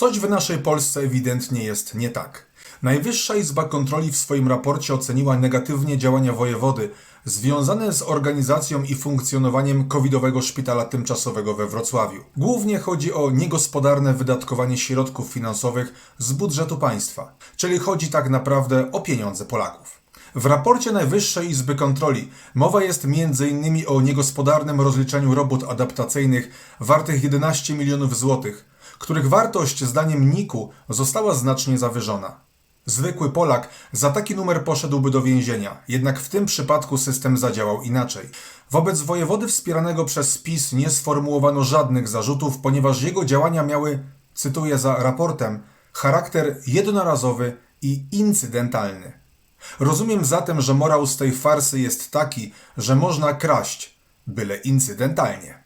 Coś w naszej Polsce ewidentnie jest nie tak. Najwyższa Izba Kontroli w swoim raporcie oceniła negatywnie działania wojewody związane z organizacją i funkcjonowaniem covidowego szpitala tymczasowego we Wrocławiu. Głównie chodzi o niegospodarne wydatkowanie środków finansowych z budżetu państwa, czyli chodzi tak naprawdę o pieniądze Polaków. W raporcie Najwyższej Izby Kontroli mowa jest m.in. o niegospodarnym rozliczeniu robót adaptacyjnych wartych 11 milionów złotych, których wartość zdaniem NIK-u została znacznie zawyżona. Zwykły Polak za taki numer poszedłby do więzienia, jednak w tym przypadku system zadziałał inaczej. Wobec wojewody wspieranego przez PiS nie sformułowano żadnych zarzutów, ponieważ jego działania miały, cytuję za raportem, charakter jednorazowy i incydentalny. Rozumiem zatem, że morał z tej farsy jest taki, że można kraść, byle incydentalnie.